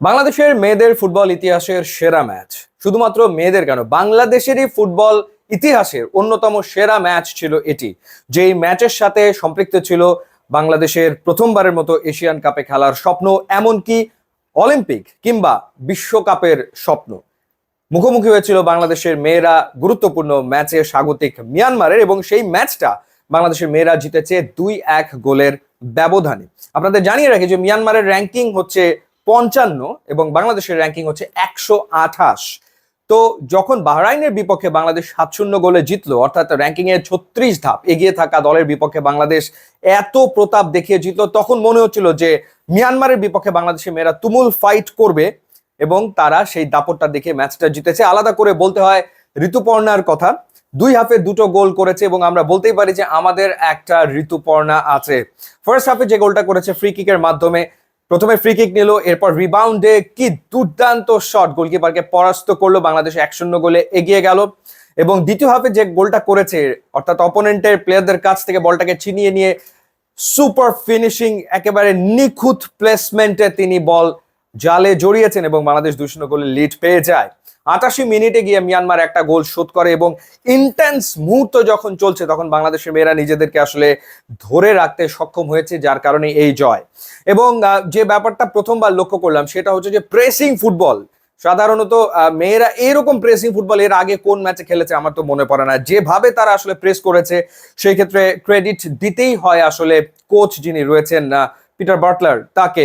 বাংলাদেশের মেয়েদের ফুটবল ইতিহাসের সেরা ম্যাচ। শুধুমাত্র মেয়েদের কেন, বাংলাদেশেরই ফুটবল ইতিহাসের অন্যতম সেরা ম্যাচ ছিল এটি। যেই ম্যাচের সাথে সম্পৃক্ত ছিল বাংলাদেশের প্রথমবারের মতো এশিয়ান কাপে খেলার স্বপ্ন, এমনকি অলিম্পিক কিংবা বিশ্বকাপের স্বপ্ন। মুখোমুখি হয়েছিল বাংলাদেশের মেয়েরা গুরুত্বপূর্ণ ম্যাচে স্বাগতিক মিয়ানমারের এবং সেই ম্যাচটা বাংলাদেশের মেয়েরা জিতেছে দুই এক গোলের ব্যবধানে। আপনাদের জানিয়ে রাখি যে মিয়ানমারের র্যাঙ্কিং হচ্ছে পঞ্চান্ন এবং বাংলাদেশের র্যাঙ্কিং হচ্ছে একশো আঠাশ। তো যখন বাহরাইনের বিপক্ষে বাংলাদেশ সাত শূন্য গোলে জিতলো, অর্থাৎ র্যাঙ্কিং এর ছত্রিশ ধাপ এগিয়ে থাকা দলের বিপক্ষে বাংলাদেশ এত প্রতাপ দেখিয়ে জিতলো, তখন মনে হচ্ছিল যে মিয়ানমারের বিপক্ষে বাংলাদেশের মেয়েরা তুমুল ফাইট করবে এবং তারা সেই দাপটটা দেখে ম্যাচটা জিতেছে। আলাদা করে বলতে হয় ঋতুপর্ণার কথা। দুই হাফে দুটো গোল করেছে এবং আমরা বলতেই পারি যে আমাদের একটা ঋতুপর্ণা আছে। ফার্স্ট হাফে যে গোলটা করেছে ফ্রি কিকের মাধ্যমে প্রথমে ফ্রি কিক নিল, এরপর রিবাউন্ডে কি দুর্দান্ত শট গোলকিপারকে পরাস্ত করল, বাংলাদেশ এক শূন্য গোলে এগিয়ে গেল। এবং দ্বিতীয় হাফে যে গোলটা করেছে, অর্থাৎ অপোনেন্টের প্লেয়ারদের কাছ থেকে বলটাকে ছিনিয়ে নিয়ে সুপার ফিনিশিং একেবারে নিখুঁত প্লেসমেন্টে তিনি বল জালে জড়িয়েছেন এবং বাংলাদেশ দুই শূন্য গোলে লিড পেয়ে যায়। আটাশি মিনিটে গিয়ে মিয়ানমার একটা গোল শোধ করে এবং ইন্টেন্স মুহূর্ত যখন চলছে, তখন বাংলাদেশের মেয়েরা নিজেদেরকে আসলে ধরে রাখতে সক্ষম হয়েছে, যার কারণে এই জয়। এবং যে ব্যাপারটা প্রথমবার লক্ষ্য করলাম, সেটা হচ্ছে যে প্রেসিং ফুটবল সাধারণত মেয়েরা এরকম প্রেসিং ফুটবল এর আগে কোন ম্যাচে খেলেছে আমার তো মনে পড়ে না। যেভাবে তারা আসলে প্রেস করেছে, সেই ক্ষেত্রে ক্রেডিট দিতেই হয় আসলে কোচ যিনি রয়েছেন পিটার বাটলার তাকে।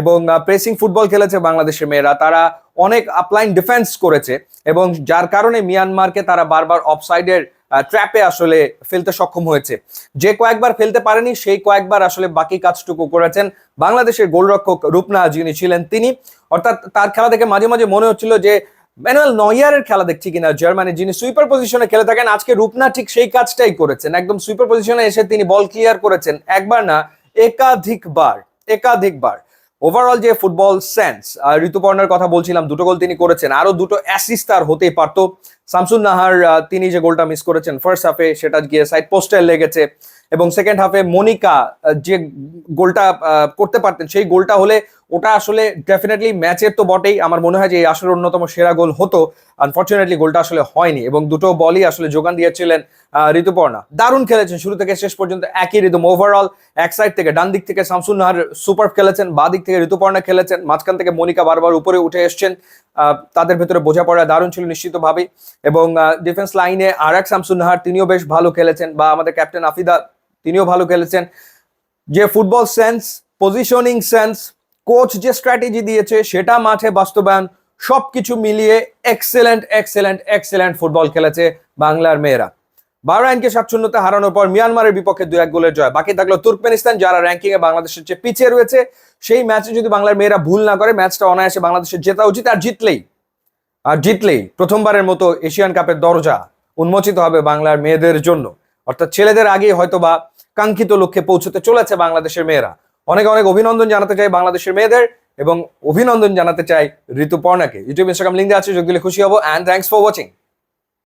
এবং প্রেসিং ফুটবল খেলেছে বাংলাদেশের মেয়েরা। তারা অনেক আপলাইন ডিফেন্স করেছে এবং যার কারণে মিয়ানমারকে তারা বারবার অফসাইডের ট্র্যাপে আসলে ফেলতে সক্ষম হয়েছে। যে কয়েকবার ফেলতে পারেনি, সেই কয়েকবার আসলে বাকি কাজটুকু করেছেন বাংলাদেশের গোলরক্ষক রূপনা যিনি ছিলেন তিনি। অর্থাৎ তার খেলা থেকে মাঝে মাঝে মনে হচ্ছিল যে ম্যানুয়াল নয়ারের খেলা দেখছি কিনা, জার্মানি, যিনি সুইপার পজিশনে খেলে থাকেন, আজকে রূপনা ঠিক সেই কাজটাই করেছেন। একদম সুইপার পজিশনে এসে তিনি বল ক্লিয়ার করেছেন। একবার না, একাধিকবার একাধিকবার। ওভারঅল যে ফুটবল সেন্স ঋতুপর্ণার কথা বলছিলাম, দুটো গোল তিনি করেছেন আরও দুটো অ্যাসিস্ট তার হতেই পারতো। শামসুন নাহার তিনি যে গোলটা মিস করেছেন ফার্স্ট হাফে সেটা গিয়ে সাইড পোস্টে লেগেছে। এবং সেকেন্ড হাফে মনিকা যে গোলটা করতে পারতেন, সেই গোলটা হলে ওটা আসলে ডেফিনেটলি ম্যাচের তো বটেই। আমার মনে হয় যে এই আসলে অন্যতম সেরা গোল হতো। আনফর্চুনেটলি গোলটা আসলে হয়নি এবং দুটো বলই আসলে যোগান দিয়েছিলেন ঋতুপর্ণা। দারুণ খেলেছেন, শুরু থেকে শেষ পর্যন্ত একই রিদম ওভারঅল এক সাইড থেকে ডান দিক থেকে শামসুন নাহার সুপার খেলেছেন, বা দিক থেকে ঋতুপর্ণা খেলেছেন। মাঝখান থেকে মনিকা বারবার উপরে উঠে এসছেন। তাদের ভেতরে বোঝাপড়া দারুণ ছিল নিশ্চিতভাবেই। এবং ডিফেন্স লাইনে আর এক শামসুন নাহার তিনিও বেশ ভালো খেলেছেন, বা আমাদের ক্যাপ্টেন আফিদা, তিনিও ভালো খেলেছেন। যে football sense positioning sense coach যে স্ট্র্যাটেজি দিয়েছে, সেটা মাঠে বাস্তবায়ন, সবকিছু মিলিয়ে এক্সেলেন্ট এক্সেলেন্ট এক্সেলেন্ট ফুটবল খেলেছে বাংলার মেয়েরা। বাহরাইনকে শূন্যতে হারানোর পর মিয়ানমারের বিপক্ষে দু এক গোলের জয়। বাকি থাকল তুর্কমেনিস্তান, যারা র্যাঙ্কিং এ বাংলাদেশের চেয়ে পিছিয়ে রয়েছে। সেই ম্যাচে যদি বাংলার মেয়েরা ভুল না করে ম্যাচটা অনায়াসে বাংলাদেশের জেতা উচিত আর জিতলেই। জিতলেই প্রথমবারের মতো এশিয়ান কাপের দরজা উন্মোচিত হবে বাংলার মেয়েদের জন্য। অর্থাৎ ছেলেদের আগেই হয়তো বা কাঙ্ক্ষিত লক্ষ্যে পৌঁছতে চলেছে বাংলাদেশের মেয়েরা। অনেক অনেক অভিনন্দন জানাতে চাই বাংলাদেশের মেয়েদের এবং অভিনন্দন জানাতে চাই ঋতুপর্ণাকে ইউটিউব ইনস্টাগ্রাম লিঙ্ক আছে, যোগ দিলে খুশি হব অ্যান্ড থ্যাংকস ফর ওয়াচিং